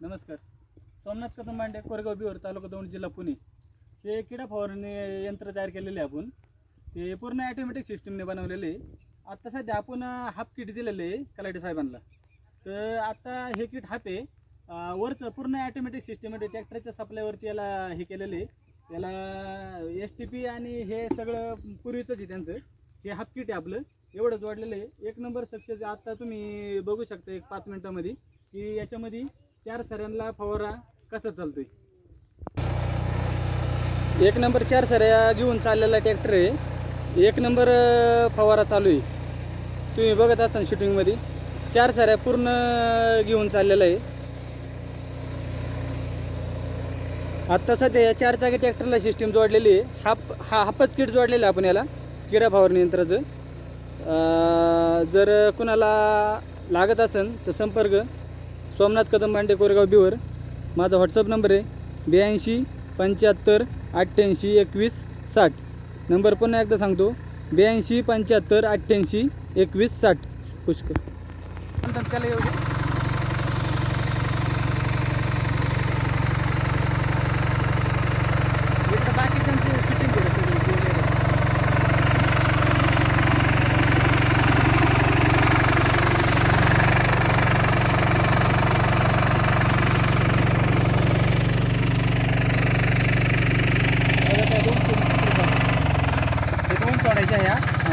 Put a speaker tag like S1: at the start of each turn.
S1: नमस्कार. सोमनाथ कदम मांडे कोरेगाव बिवर तालुका दौंड जिल्हा पुणे. हे किडा फवारणी यंत्र तयार केलेले आहे आपण. ते पूर्ण ॲटोमॅटिक सिस्टीमने बनवलेले आहे. आत्ता सध्या आपण हाफ किट दिलेले आहे कलाटे साहेबांना. तर आत्ता हे किट हाफ आहे. वरचं पूर्ण ॲटोमॅटिक सिस्टीममध्ये ट्रॅक्टरच्या सप्लायवरती याला हे केलेले आहे. त्याला एस टी पी आणि हे सगळं पूर्वीचंच आहे त्यांचं. हे हाफ किट आहे आपलं. एवढं जोडलेलं आहे. एक नंबर सक्सेस आत्ता तुम्ही बघू शकता एक पाच मिनटामध्ये की याच्यामध्ये चार सऱ्यांना फवारा कसा चालतोय? एक नंबर चार सऱ्या घेऊन चाललेला ट्रॅक्टर आहे. एक नंबर फवारा चालू आहे. तुम्ही बघत असताना शूटिंगमध्ये चार सऱ्या पूर्ण घेऊन चाललेला आहे. आत्ता सध्या या चार चाकी ट्रॅक्टरला सिस्टीम जोडलेली आहे. हाफ हा हाफच किट जोडलेलं आहे आपण याला. किडा फवारणी यंत्राचं जर कुणाला लागत असेल तर संपर्क सोमनाथ कदम भांडे कोरेगाव बिवर. माझा व्हॉट्सअप नंबर आहे ब्याऐंशी पंच्याहत्तर अठ्ठ्याऐंशी एकवीस साठ. नंबर पुन्हा एकदा सांगतो ब्याऐंशी पंच्याहत्तर अठ्ठ्याऐंशी एकवीस साठ. पुष्कर त्याला येऊ काढायच्या ह्या